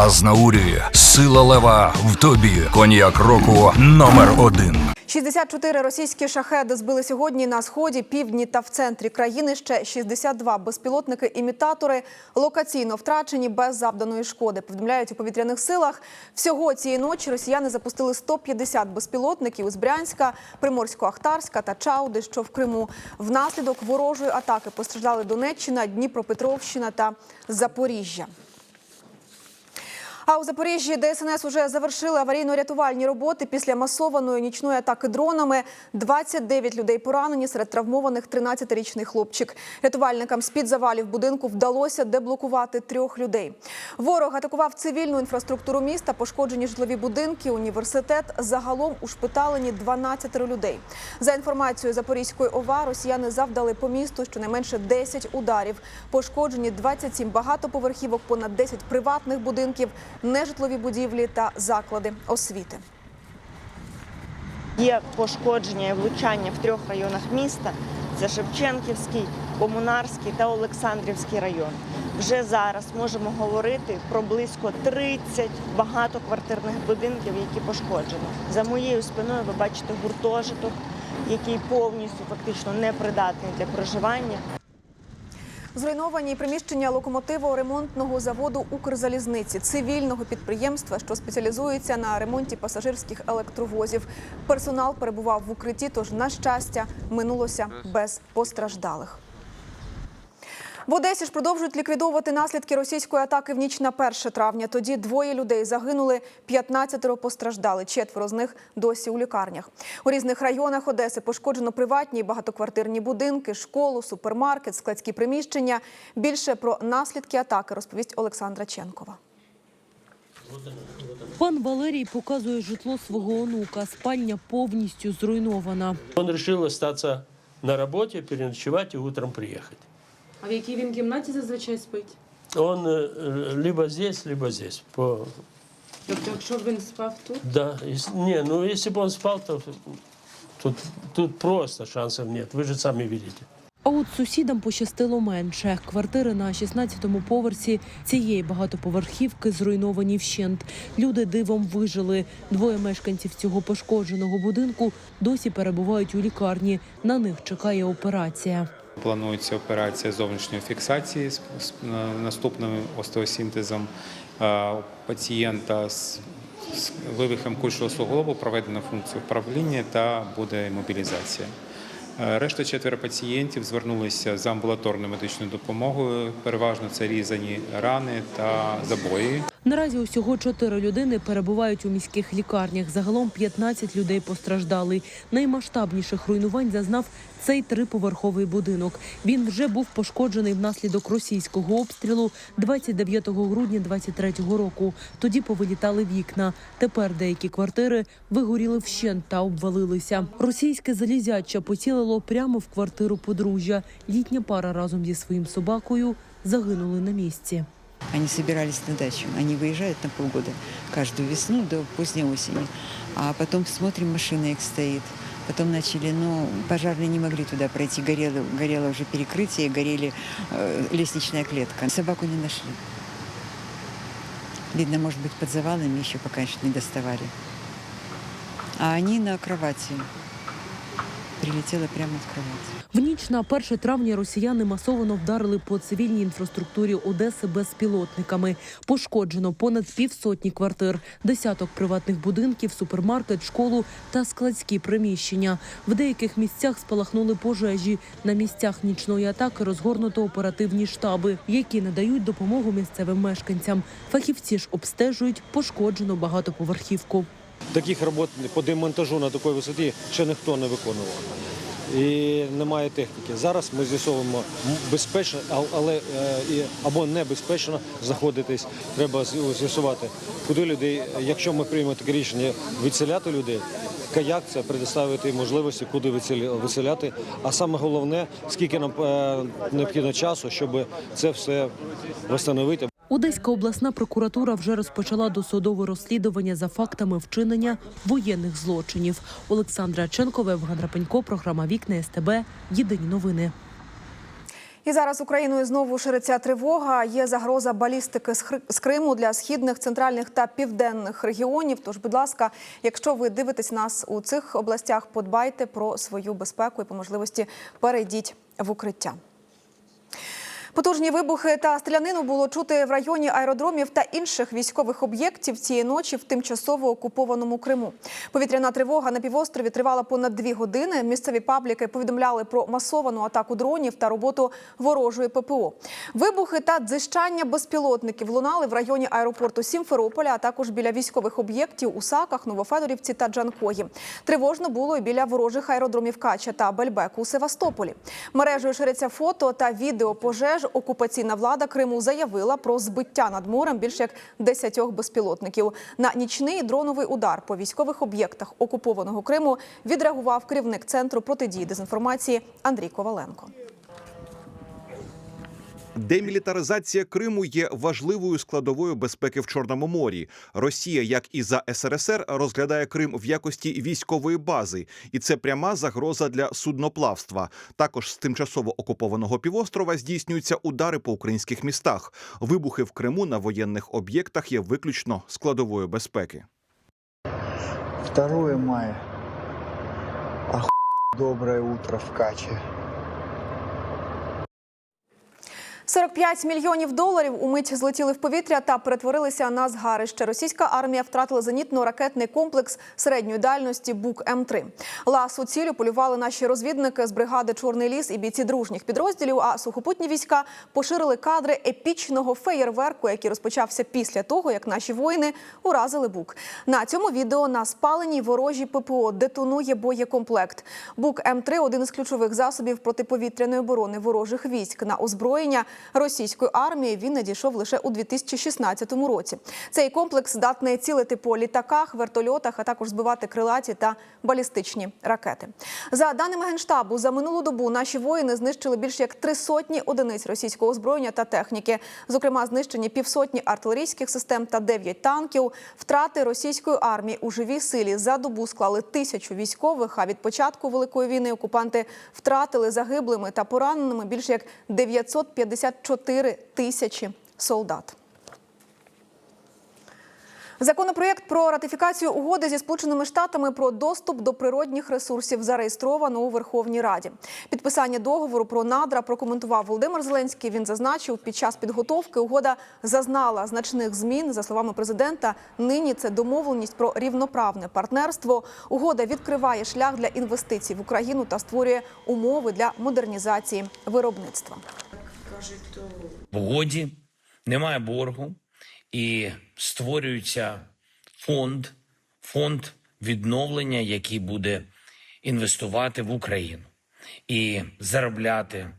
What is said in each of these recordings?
Азнаурі, сила лева в тобі. Коньяк року номер один. 64 російські шахеди збили сьогодні на сході, півдні та в центрі країни. Ще 62 безпілотники-імітатори локаційно втрачені без завданої шкоди. Повідомляють у повітряних силах. Всього цієї ночі росіяни запустили 150 безпілотників із Брянська, Приморсько-Ахтарська та Чауди, що в Криму. Внаслідок ворожої атаки постраждали Донеччина, Дніпропетровщина та Запоріжжя. А у Запоріжжі ДСНС уже завершили аварійно-рятувальні роботи після масованої нічної атаки дронами. 29 людей поранені, серед травмованих 13-річний хлопчик. Рятувальникам з-під завалів будинку вдалося деблокувати трьох людей. Ворог атакував цивільну інфраструктуру міста, пошкоджені житлові будинки, університет. Загалом ушпиталені 12 людей. За інформацією Запорізької ОВА, росіяни завдали по місту щонайменше 10 ударів. Пошкоджені 27 багатоповерхівок, понад 10 приватних будинків, нежитлові будівлі та заклади освіти. Є пошкодження і влучання в трьох районах міста: це Шевченківський, Комунарський та Олександрівський район. Вже зараз можемо говорити про близько 30 багатоквартирних будинків, які пошкоджені. За моєю спиною ви бачите гуртожиток, який повністю фактично непридатний для проживання. Зруйновані приміщення локомотиво-ремонтного заводу Укрзалізниці цивільного підприємства, що спеціалізується на ремонті пасажирських електровозів. Персонал перебував в укритті, тож на щастя минулося без постраждалих. В Одесі ж продовжують ліквідовувати наслідки російської атаки в ніч на 1 травня. Тоді двоє людей загинули, 15 постраждали. Четверо з них досі у лікарнях. У різних районах Одеси пошкоджено приватні багатоквартирні будинки, школу, супермаркет, складські приміщення. Більше про наслідки атаки розповість Олександра Ченкова. Пан Валерій показує житло свого онука. Спальня повністю зруйнована. Он решил остаться на работе, переночевать и утром приехать. А в якій він кімнаті зазвичай спить? Он э, либо здесь, либо здесь. По... Тобто, якщо б він спав тут, Да, ес- не, ну если бы он спал, то тут, тут просто шансов нет. Вы же сами видите. А от сусідам пощастило менше. Квартири на 16-му поверсі цієї багатоповерхівки зруйновані вщент. Люди дивом вижили. Двоє мешканців цього пошкодженого будинку досі перебувають у лікарні. На них чекає операція. Планується операція зовнішньої фіксації з, наступним остеосінтезом пацієнта з, вивихом кульшого суглобу проведена функція управління та буде імобілізація. Е, Решта четверо пацієнтів звернулися за амбулаторною медичною допомогою. Переважно це різані рани та забої. Наразі усього чотири людини перебувають у міських лікарнях. Загалом 15 людей постраждали. Наймасштабніших руйнувань зазнав цей триповерховий будинок. Він вже був пошкоджений внаслідок російського обстрілу 29 грудня 23-го року. Тоді повилітали вікна. Тепер деякі квартири вигоріли вщент та обвалилися. Російське залізяча поцілило прямо в квартиру подружжя. Літня пара разом зі своїм собакою загинули на місці. Они собирались на дачу. Они выезжают на полгода каждую весну до поздней осени. А потом смотрим, машина их стоит. Потом начали, ну, пожарные не могли туда пройти, горело, горело уже перекрытие, горели э, лестничная клетка. Собаку не нашли. Видно, может быть, под завалами еще пока еще не доставали. А они на кровати. Прилетела прямо в кровать. В ніч на 1 травня росіяни масово вдарили по цивільній інфраструктурі Одеси безпілотниками. Пошкоджено понад півсотні квартир, десяток приватних будинків, супермаркет, школу та складські приміщення. В деяких місцях спалахнули пожежі. На місцях нічної атаки розгорнуто оперативні штаби, які надають допомогу місцевим мешканцям. Фахівці ж обстежують пошкоджену багатоповерхівку. Таких робот по демонтажу на такій висоті ще ніхто не виконував. І немає техніки. Зараз ми з'ясовуємо безпечно, але е, або небезпечно знаходитись. Треба з'ясувати, куди людей, якщо ми приймемо таке рішення відселяти людей, каяк це предоставити можливості, куди виселяти. А саме головне, скільки нам е, необхідно часу, щоб це все встановити. Одеська обласна прокуратура вже розпочала досудове розслідування за фактами вчинення воєнних злочинів. Олександра Ченкова, Евген Рапенько, програма Вікна СТБ. Єдині новини. І зараз Україною знову шириться тривога. Є загроза балістики з Криму для східних, центральних та південних регіонів. Тож, будь ласка, якщо ви дивитесь нас у цих областях, подбайте про свою безпеку і по можливості перейдіть в укриття. Потужні вибухи та стрілянину було чути в районі аеродромів та інших військових об'єктів цієї ночі в тимчасово окупованому Криму. Повітряна тривога на півострові тривала понад дві години. Місцеві пабліки повідомляли про масовану атаку дронів та роботу ворожої ППО. Вибухи та дзищання безпілотників лунали в районі аеропорту Сімферополя, а також біля військових об'єктів у Саках, Новофедорівці та Джанкої. Тривожно було і біля ворожих аеродромів Кача та Бельбеку у Севастополі. Мережею шириться фото та відео пожеж. Окупаційна влада Криму заявила про збиття над морем більш як 10 безпілотників. На нічний дроновий удар по військових об'єктах окупованого Криму відреагував керівник центру протидії дезінформації Андрій Коваленко. Демілітаризація Криму є важливою складовою безпеки в Чорному морі. Росія, як і за СРСР, розглядає Крим в якості військової бази, і це пряма загроза для судноплавства. Також з тимчасово окупованого півострова здійснюються удари по українських містах. Вибухи в Криму на воєнних об'єктах є виключно складовою безпеки. 2 мая. Оху... Доброе утро в Каче. 45 мільйонів доларів умить злетіли в повітря та перетворилися на згарище. Російська армія втратила зенітно-ракетний комплекс середньої дальності Бук М3. Ласу цілю полювали наші розвідники з бригади Чорний ліс і бійці дружніх підрозділів. А сухопутні війська поширили кадри епічного феєрверку, який розпочався після того, як наші воїни уразили бук. На цьому відео на спаленій ворожі ППО детонує боєкомплект. Бук М3 – один із ключових засобів протиповітряної оборони ворожих військ на озброєння російської армії. Він надійшов лише у 2016 році. Цей комплекс здатний цілити по літаках, вертольотах, а також збивати крилаті та балістичні ракети. За даними генштабу, за минулу добу наші воїни знищили більш як три сотні одиниць російського озброєння та техніки. Зокрема, знищені півсотні артилерійських систем та дев'ять танків. Втрати російської армії у живій силі за добу склали тисячу військових. А від початку великої війни окупанти втратили загиблими та пораненими більш як 954 тисячі солдат. Законопроєкт про ратифікацію угоди зі сполученими штатами про доступ до природних ресурсів зареєстровано у Верховній Раді. Підписання договору про надра прокоментував Володимир Зеленський. Він зазначив, під час підготовки угода зазнала значних змін. За словами президента, нині це домовленість про рівноправне партнерство. Угода відкриває шлях для інвестицій в Україну та створює умови для модернізації виробництва. В угоді, немає боргу і створюється фонд, фонд відновлення, який буде інвестувати в Україну і заробляти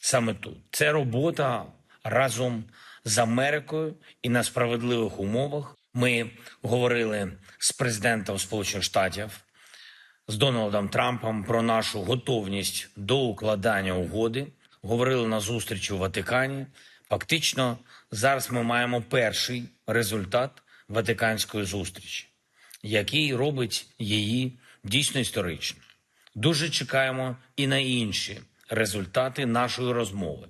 саме тут. Це робота разом з Америкою і на справедливих умовах. Ми говорили з президентом Сполучених Штатів з Дональдом Трампом про нашу готовність до укладання угоди. Говорили на зустрічі у Ватикані. Фактично, зараз ми маємо перший результат Ватиканської зустрічі, який робить її дійсно історичною. Дуже чекаємо і на інші результати нашої розмови.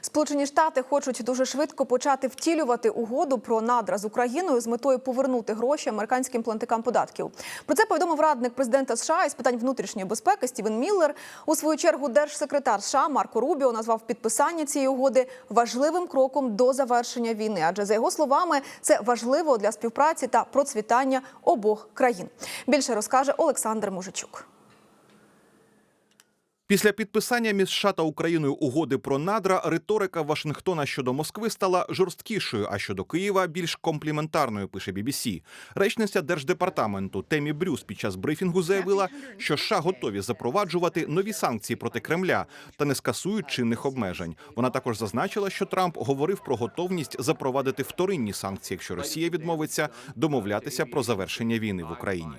Сполучені Штати хочуть дуже швидко почати втілювати угоду про надра з Україною з метою повернути гроші американським платникам податків. Про це повідомив радник президента США із питань внутрішньої безпеки Стівен Міллер. У свою чергу держсекретар США Марко Рубіо назвав підписання цієї угоди важливим кроком до завершення війни. Адже за його словами, це важливо для співпраці та процвітання обох країн. Більше розкаже Олександр Мужичук. Після підписання між США та Україною угоди про надра риторика Вашингтона щодо Москви стала жорсткішою, а щодо Києва більш компліментарною. Пише BBC. Речниця держдепартаменту Темі Брюс під час брифінгу заявила, що США готові запроваджувати нові санкції проти Кремля та не скасують чинних обмежень. Вона також зазначила, що Трамп говорив про готовність запровадити вторинні санкції, якщо Росія відмовиться домовлятися про завершення війни в Україні.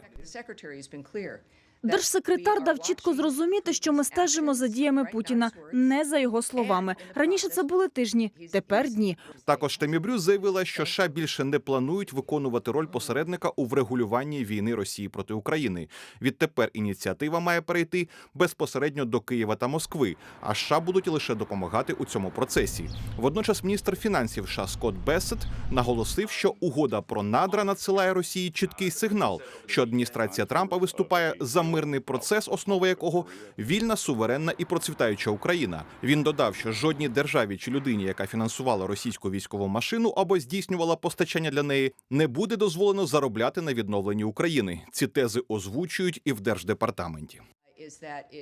Держсекретар дав чітко зрозуміти, що ми стежимо за діями Путіна, не за його словами. Раніше це були тижні, тепер дні. Також Темі Брюс заявила, що США більше не планують виконувати роль посередника у врегулюванні війни Росії проти України. Відтепер ініціатива має перейти безпосередньо до Києва та Москви. А США будуть лише допомагати у цьому процесі. Водночас міністр фінансів США Скотт Бесет наголосив, що угода про надра надсилає Росії чіткий сигнал, що адміністрація Трампа виступає за мирний процес, основа якого вільна, суверенна і процвітаюча Україна. Він додав, що жодній державі чи людині, яка фінансувала російську військову машину або здійснювала постачання для неї, не буде дозволено заробляти на відновленні України. Ці тези озвучують і в держдепартаменті.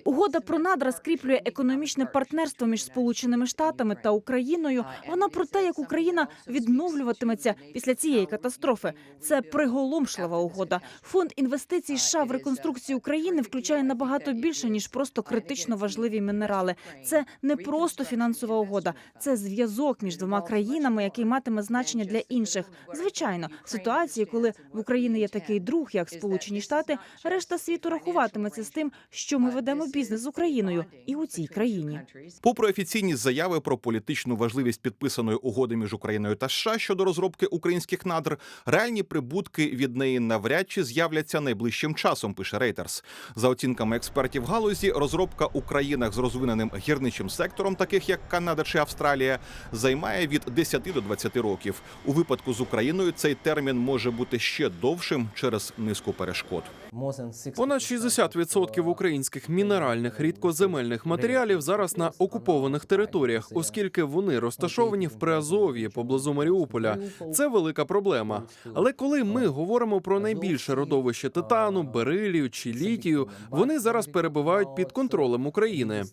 Угода про надра скріплює економічне партнерство між Сполученими Штатами та Україною. Вона про те, як Україна відновлюватиметься після цієї катастрофи. Це приголомшлива угода. Фонд інвестицій США в реконструкцію України включає набагато більше ніж просто критично важливі мінерали. Це не просто фінансова угода, це зв'язок між двома країнами, який матиме значення для інших. Звичайно, в ситуації, коли в Україні є такий друг, як Сполучені Штати, решта світу рахуватиметься з тим, що ми ведемо бізнес з Україною і у цій країні. Попри офіційні заяви про політичну важливість підписаної угоди між Україною та США щодо розробки українських надр, реальні прибутки від неї навряд чи з'являться найближчим часом. Пише Reuters. За оцінками експертів галузі, розробка у країнах з розвиненим гірничим сектором, таких як Канада чи Австралія, займає від 10 до 20 років. У випадку з Україною цей термін може бути ще довшим через низку перешкод. Понад 60% українських мінеральних рідкоземельних матеріалів зараз на окупованих територіях, оскільки вони розташовані в Приазов'ї поблизу Маріуполя. Це велика проблема. Але коли ми говоримо про найбільше родовище титану, берилію чи літію, вони зараз перебувають під контролем України.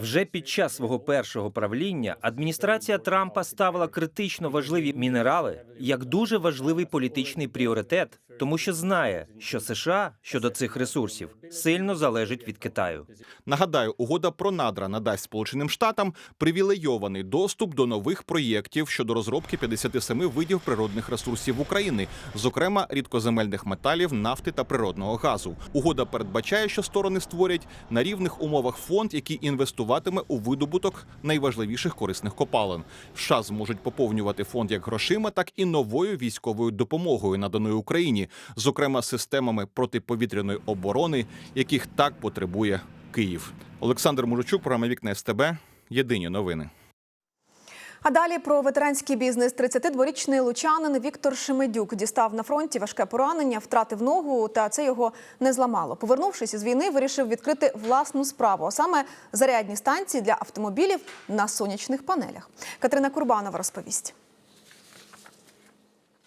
Вже під час свого першого правління адміністрація Трампа ставила критично важливі мінерали як дуже важливий політичний пріоритет, тому що знає, що США щодо цих ресурсів сильно залежить від Китаю. Нагадаю, угода про надра надасть Сполученим Штатам привілейований доступ до нових проєктів щодо розробки 57 видів природних ресурсів України, зокрема рідкоземельних металів, нафти та природного газу. Угода передбачає, що сторони створять на рівних умовах фонд, який інвестуватиме у видобуток найважливіших корисних копалин. США зможуть поповнювати фонд як грошима, так і новою військовою допомогою, наданою Україні, зокрема системами протиповітряної оборони, яких так потребує Київ. Олександр Мужичук, програма Вікне СТБ. Єдині новини. А далі про ветеранський бізнес. 32-річний лучанин Віктор Шемедюк дістав на фронті важке поранення, втратив ногу, та це його не зламало. Повернувшись із війни, вирішив відкрити власну справу, а саме зарядні станції для автомобілів на сонячних панелях. Катерина Курбанова розповість.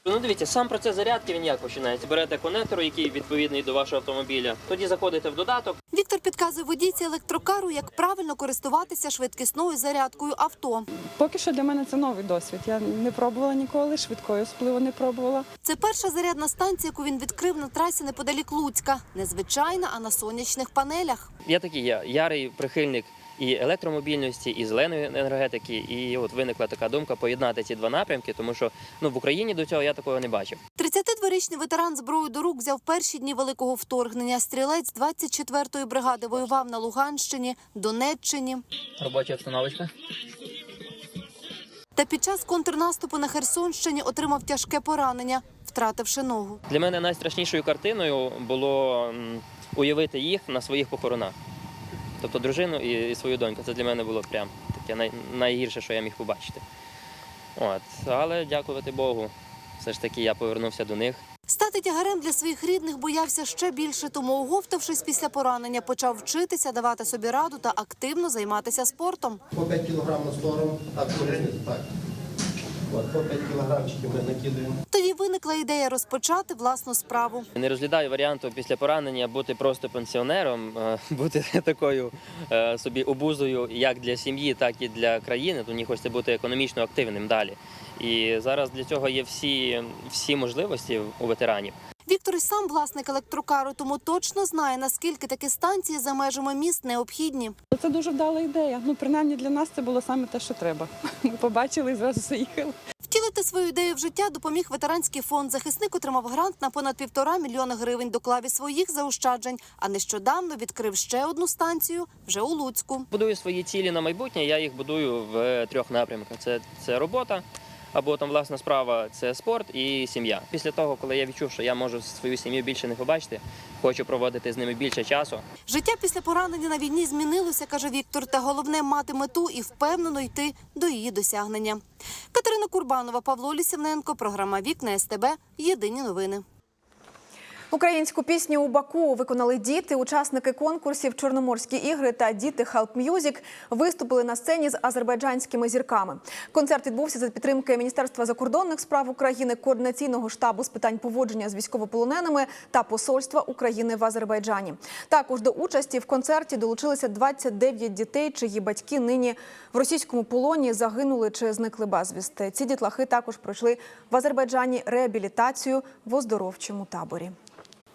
Ну, дивіться, сам процес зарядки він як починається. Берете конектор, який відповідний до вашого автомобіля. Тоді заходите в додаток. Віктор підказує водійці електрокару, як правильно користуватися швидкісною зарядкою авто. Поки що для мене це новий досвід. Я не пробувала ніколи, швидкою спливу не пробувала. Це перша зарядна станція, яку він відкрив на трасі неподалік Луцька. Незвичайна, а на сонячних панелях. Я такий я ярий прихильник і електромобільності, і зеленої енергетики. І от виникла така думка поєднати ці два напрямки, тому що ну в Україні до цього я такого не бачив. 32-річний ветеран зброю до рук взяв перші дні великого вторгнення. Стрілець 24-ї бригади воював на Луганщині, Донеччині. Робоча обстановочка. Та під час контрнаступу на Херсонщині отримав тяжке поранення, втративши ногу. Для мене найстрашнішою картиною було уявити їх на своїх похоронах. Тобто дружину і, і свою доньку. Це для мене було прям таке най, найгірше, що я міг побачити. От. Але дякувати Богу, все ж таки я повернувся до них. Стати тягарем для своїх рідних боявся ще більше, тому, оговтавшись після поранення, почав вчитися, давати собі раду та активно займатися спортом. По 5 кілограм на сторону, так, так. От, по 5 кілограмчиків ми накидаємо. Тоді виникла ідея розпочати власну справу. Не розглядаю варіанту після поранення бути просто пенсіонером, е, бути такою е, собі обузою як для сім'ї, так і для країни. Мені хочеться бути економічно активним далі. І зараз для цього є всі, всі можливості у ветеранів. Віктор і сам власник електрокару, тому точно знає, наскільки такі станції за межами міст необхідні. Це дуже вдала ідея. Ну, принаймні для нас це було саме те, що треба. Ми побачили і зразу заїхали. Втілити Втілити свою ідею в життя допоміг ветеранський фонд. Захисник отримав грант на понад півтора мільйона гривень до клаві своїх заощаджень, а нещодавно відкрив ще одну станцію вже у Луцьку. Будую свої цілі на майбутнє, я їх будую в трьох напрямках: це, це робота. Або там власна справа це спорт і сім'я. Після того, коли я відчув, що я можу свою сім'ю більше не побачити, хочу проводити з ними більше часу. Життя після поранення на війні змінилося, каже Віктор. Та головне мати мету і впевнено йти до її досягнення. Катерина Курбанова, Павло Лісівненко, програма Вікна СТБ. Єдині новини. Українську пісню у Баку виконали діти, учасники конкурсів Чорноморські ігри та діти Help Music виступили на сцені з азербайджанськими зірками. Концерт відбувся за підтримки Міністерства закордонних справ України, координаційного штабу з питань поводження з військовополоненими та посольства України в Азербайджані. Також до участі в концерті долучилися 29 дітей, чиї батьки нині в російському полоні загинули чи зникли безвісти. Ці дітлахи також пройшли в Азербайджані реабілітацію в оздоровчому таборі.